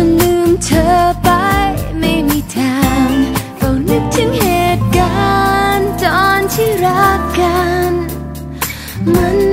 ันลืมเธอไปไม่มีทางเฝ้านึกถึงเหตุการณ์ตอนที่รักกัน มัน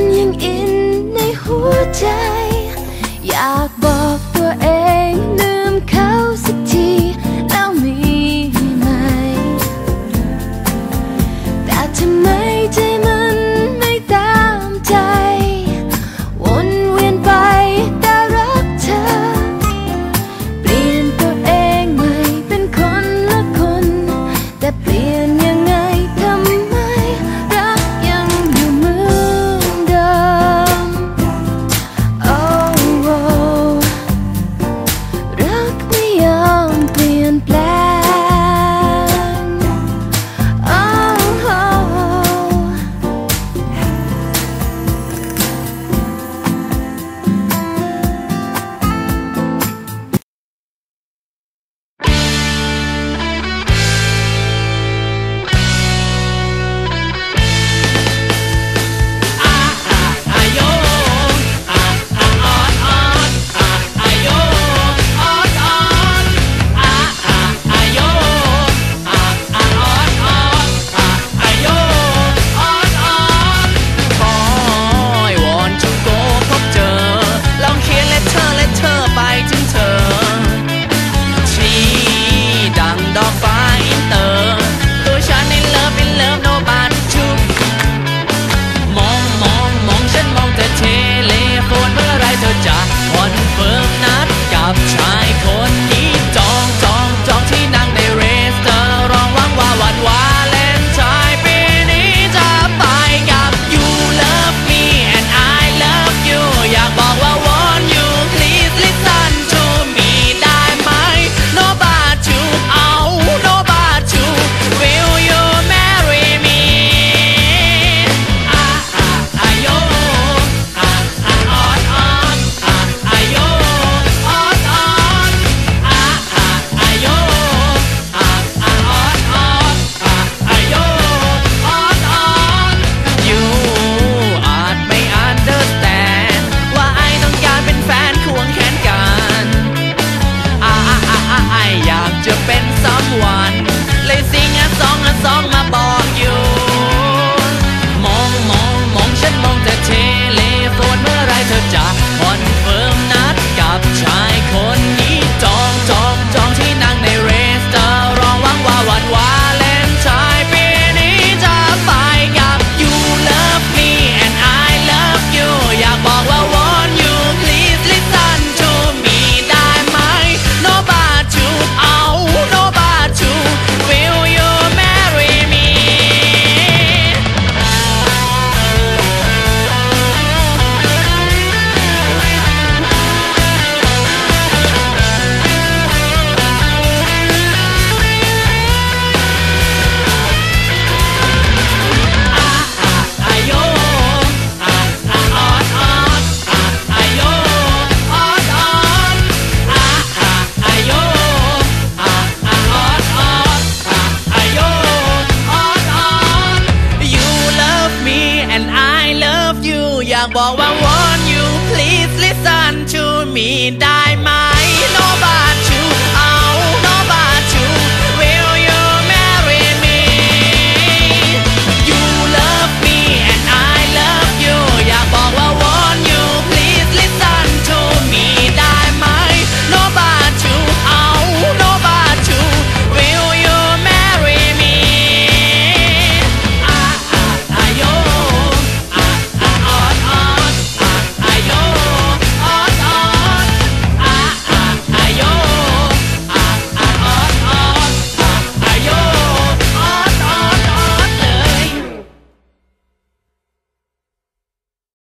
บอกว่าวอน you please listen to me.